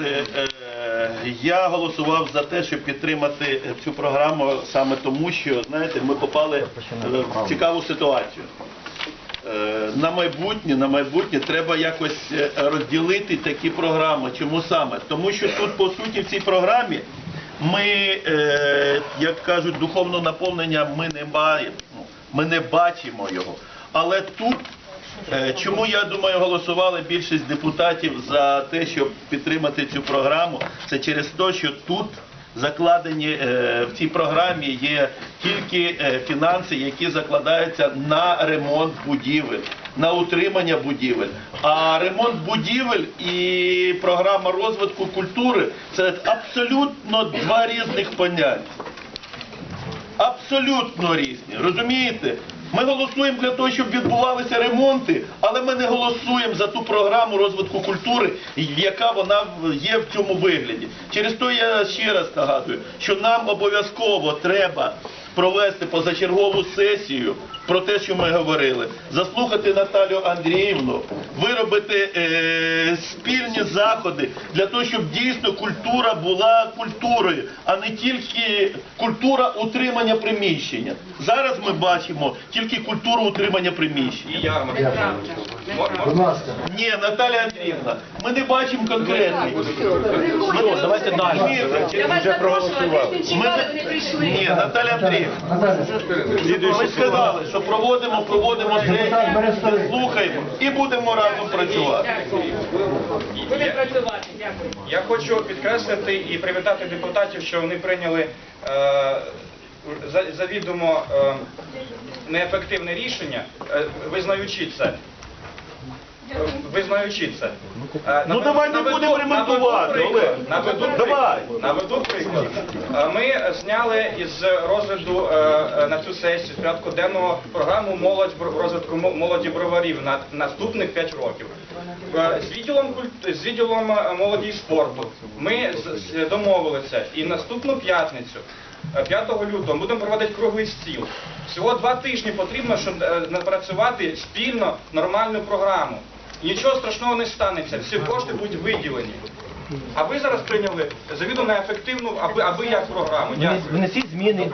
Е, Я голосував за те, щоб підтримати цю програму саме тому, що знаєте, ми попали е, в цікаву ситуацію. Е, На майбутнє, на майбутнє треба якось е, розділити такі програми. Чому саме? Тому що тут, по суті, в цій програмі ми, е, як кажуть, духовного наповнення ми не маємо, ми не бачимо його. Але тут Е, Чому я думаю голосували більшість депутатів за те, щоб підтримати цю програму? Це через те, що тут закладені е, в цій програмі є тільки е, фінанси, які закладаються на ремонт будівель, на утримання будівель. А ремонт будівель і програма розвитку культури це абсолютно два різних поняття. Абсолютно різні. Розумієте? Ми голосуємо для того, щоб відбувалися ремонти, але ми не голосуємо за ту програму розвитку культури, яка вона є в цьому вигляді. Через то я ще раз нагадую, що нам обов'язково треба провести позачергову сесію про те, що ми говорили, заслухати Наталю Андріївну, виробити е, спільні заходи для того, щоб дійсно культура була культурою, а не тільки культура утримання приміщення. Зараз ми бачимо тільки культуру утримання приміщення. І ярмарки. Будь ласка. Ні, Наталя Андріївна, ми не бачимо конкретний. Ну, давайте далі. Я вас вже запрошувала, Ми- не прийшли. Ні, Наталя Андріївна. Наталя, Ми сказали, що проводимо, проводимо сесію, слухаємо і будемо разом працювати. Будемо працювати, дякую. Я хочу підкреслити і привітати депутатів, що вони прийняли е, за- завідомо е, неефективне рішення, е, визнаючи це. Визнаючи це. Е, Ну, давай не будемо ремонтувати, наведу приклад. Давай. Наведу приклад. Е, Ми зняли із розгляду е, е, на цю сесію з порядку денного програму молодь розвитку молоді броварів на наступних 5 років. Е, З відділом культ- з відділом молоді і спорту ми з- з- домовилися і наступну п'ятницю. е, 5 лютого будемо проводити круглий стіл. Всього два тижні потрібно, щоб е, напрацювати спільно нормальну програму. Нічого страшного не станеться, всі кошти будуть виділені. А ви зараз прийняли завідомо ефективну, аби, аби як програму. Дякую. Внесіть зміни.